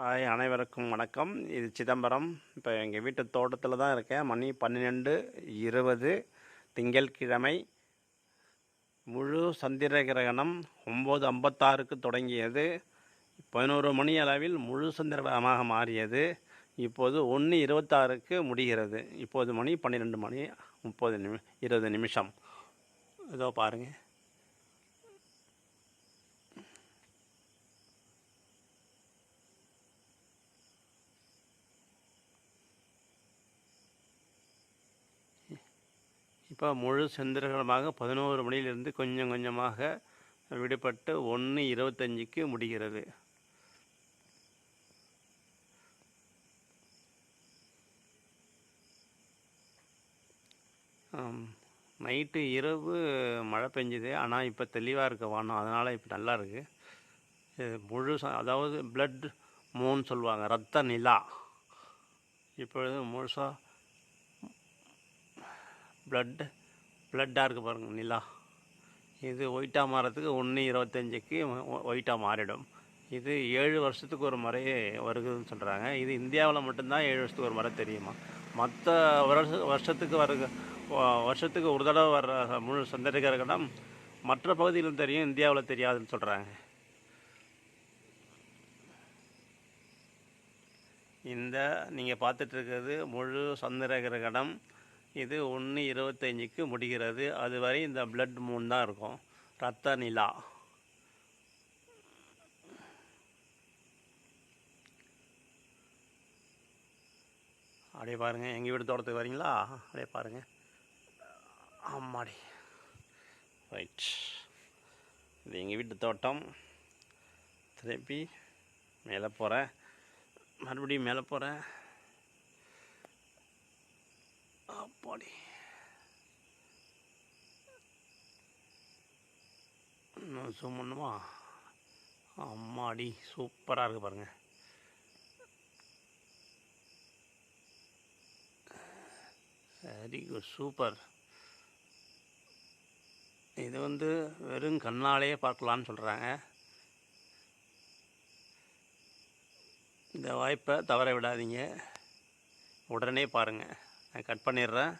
Hi அனைவருக்கும் வணக்கம். இது சிதம்பரம். இப்போ எங்கள் வீட்டு தோட்டத்தில் தான் இருக்கேன். மணி பன்னிரெண்டு இருபது. திங்கட்கிழமை முழு சந்திர கிரகணம் ஒம்பது ஐம்பத்தாறுக்கு தொடங்கியது. பதினோரு மணி அளவில் முழு சந்திரமாக மாறியது. இப்போது ஒன்று இருபத்தாறுக்கு முடிகிறது. இப்போது மணி பன்னிரெண்டு மணி முப்பது நிமி இருபது நிமிஷம். இதோ பாருங்கள் இப்போ முழு சந்திரகிரகணமாக பதினோரு மணியிலிருந்து கொஞ்சம் கொஞ்சமாக விடுபட்டு ஒன்று இருபத்தஞ்சிக்கு முடிகிறது. நைட்டு இரவு மழை பெஞ்சுது. ஆனால் இப்போ தெளிவாக இருக்க வானம். அதனால் இப்போ நல்லா இருக்குது முழு அதாவது பிளட் மூன் சொல்லுவாங்க ரத்த நிலா. இப்பொழுது முழுசாக ப்ளட் ப்ளட்டாக இருக்குது பாருங்கள் நிலா. இது ஒயிட்டாக மாறதுக்கு ஒன்று இருபத்தஞ்சிக்கு ஒயிட்டாக மாறிடும். இது ஏழு வருஷத்துக்கு ஒரு முறை வருகுதுன்னு சொல்கிறாங்க இது இந்தியாவில் மட்டும்தான் ஏழு வருஷத்துக்கு ஒரு முறை தெரியுமா? மற்ற வருஷ வருஷத்துக்கு வருக வருஷத்துக்கு ஒரு தடவை வர்ற முழு சந்திரகிரகணம் மற்ற பகுதியிலும் தெரியும் இந்தியாவில் தெரியாதுன்னு சொல்கிறாங்க இந்த நீங்கள் பார்த்துட்டு இருக்கிறது முழு சந்திர கிரகணம் இது ஒன்று இருபத்தஞ்சிக்கு முடிகிறது. அதுவரை இந்த பிளட் மூன் தான் இருக்கும். ரத்த நிலா. அப்படியே பாருங்கள் எங்கள் வீடு தோட்டத்துக்கு வரீங்களா? அப்படியே பாருங்கள் ஆமாடி. ரைட் இது எங்கள் வீட்டு தோட்டம். திருப்பி மேலே போகிறேன் மறுபடியும் மேலே போகிறேன் அப்பாடி. இன்னும் ஜூம் பண்ணுமா அம்மாடி சூப்பராக இருக்குது பாருங்க. வெரி குட் சூப்பர் இது வந்து வெறும் கண்ணாலேயே பார்க்கலான்னு சொல்கிறாங்க இந்த வாய்ப்பை தவற விடாதீங்க. உடனே பாருங்கள் நான் கட் பண்ணிடுறேன்.